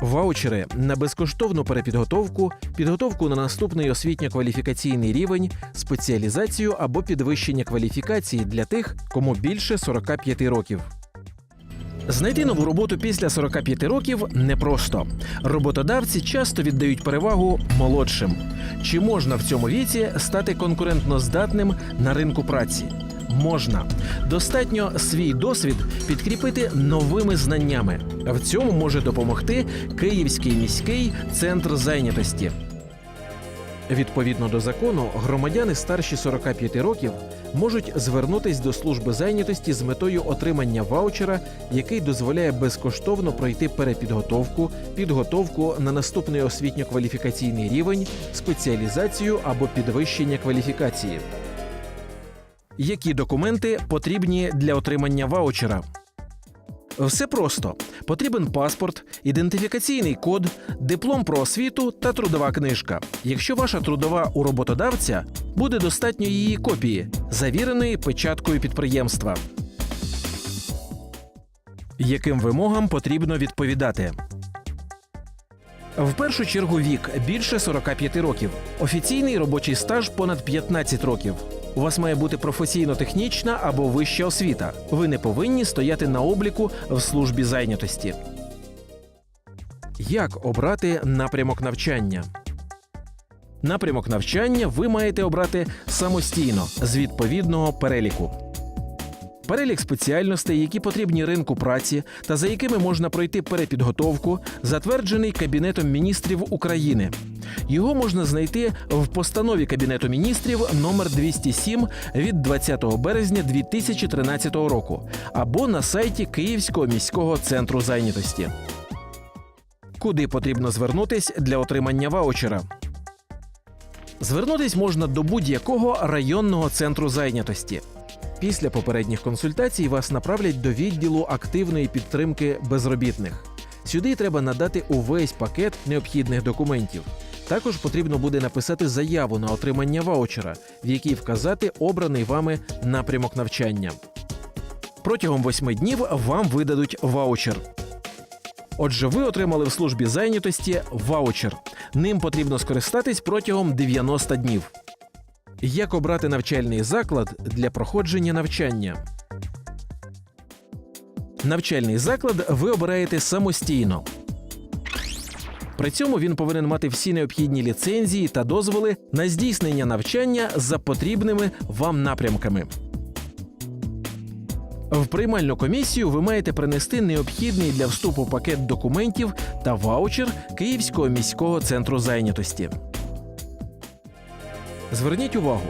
Ваучери на безкоштовну перепідготовку, підготовку на наступний освітньо-кваліфікаційний рівень, спеціалізацію або підвищення кваліфікації для тих, кому більше 45 років. Знайти нову роботу після 45 років непросто. Роботодавці часто віддають перевагу молодшим. Чи можна в цьому віці стати конкурентно здатним на ринку праці? Можна. Достатньо свій досвід підкріпити новими знаннями. В цьому може допомогти Київський міський центр зайнятості. Відповідно до закону, громадяни старші 45 років можуть звернутись до служби зайнятості з метою отримання ваучера, який дозволяє безкоштовно пройти перепідготовку, підготовку на наступний освітньо-кваліфікаційний рівень, спеціалізацію або підвищення кваліфікації. Які документи потрібні для отримання ваучера? Все просто: потрібен паспорт, ідентифікаційний код, диплом про освіту та трудова книжка. Якщо ваша трудова у роботодавця, буде достатньо її копії, завіреної печаткою підприємства. Яким вимогам потрібно відповідати? В першу чергу вік більше 45 років, офіційний робочий стаж понад 15 років. У вас має бути професійно-технічна або вища освіта. Ви не повинні стояти на обліку в службі зайнятості. Як обрати напрямок навчання? Напрямок навчання ви маєте обрати самостійно з відповідного переліку. Перелік спеціальностей, які потрібні ринку праці та за якими можна пройти перепідготовку, затверджений Кабінетом міністрів України. Його можна знайти в постанові Кабінету міністрів номер 207 від 20 березня 2013 року або на сайті Київського міського центру зайнятості. Куди потрібно звернутись для отримання ваучера? Звернутись можна до будь-якого районного центру зайнятості. Після попередніх консультацій вас направлять до відділу активної підтримки безробітних. Сюди треба надати увесь пакет необхідних документів. Також потрібно буде написати заяву на отримання ваучера, в якій вказати обраний вами напрямок навчання. Протягом восьми днів вам видадуть ваучер. Отже, ви отримали в службі зайнятості ваучер. Ним потрібно скористатись протягом 90 днів. Як обрати навчальний заклад для проходження навчання? Навчальний заклад ви обираєте самостійно. При цьому він повинен мати всі необхідні ліцензії та дозволи на здійснення навчання за потрібними вам напрямками. В приймальну комісію ви маєте принести необхідний для вступу пакет документів та ваучер Київського міського центру зайнятості. Зверніть увагу,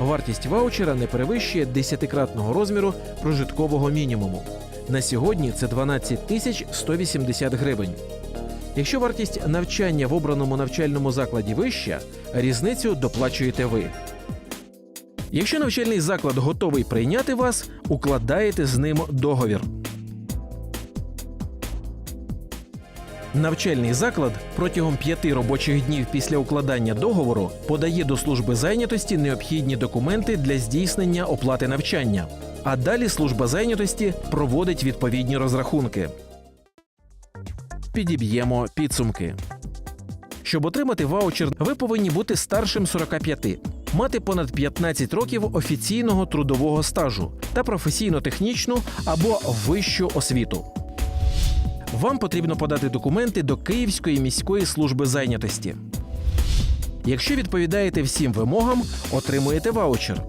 вартість ваучера не перевищує 10-кратного розміру прожиткового мінімуму. На сьогодні це 12 тисяч 180 гривень. Якщо вартість навчання в обраному навчальному закладі вища, різницю доплачуєте ви. Якщо навчальний заклад готовий прийняти вас, укладаєте з ним договір. Навчальний заклад протягом п'яти робочих днів після укладання договору подає до служби зайнятості необхідні документи для здійснення оплати навчання. А далі служба зайнятості проводить відповідні розрахунки. Підіб'ємо підсумки. Щоб отримати ваучер, ви повинні бути старшим 45, мати понад 15 років офіційного трудового стажу та професійно-технічну або вищу освіту. Вам потрібно подати документи до Київської міської служби зайнятості. Якщо відповідаєте всім вимогам, отримуєте ваучер.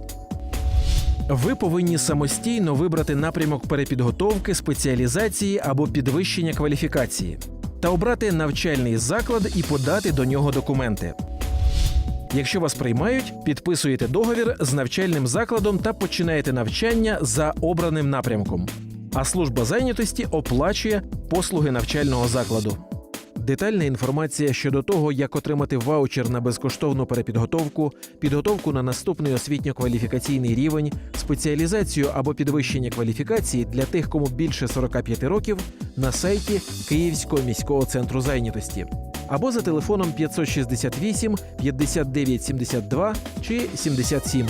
Ви повинні самостійно вибрати напрямок перепідготовки, спеціалізації або підвищення кваліфікації та обрати навчальний заклад і подати до нього документи. Якщо вас приймають, підписуєте договір з навчальним закладом та починаєте навчання за обраним напрямком. А служба зайнятості оплачує послуги навчального закладу. Детальна інформація щодо того, як отримати ваучер на безкоштовну перепідготовку, підготовку на наступний освітньо-кваліфікаційний рівень, спеціалізацію або підвищення кваліфікації для тих, кому більше 45 років, на сайті Київського міського центру зайнятості або за телефоном 568 59 72 чи 77.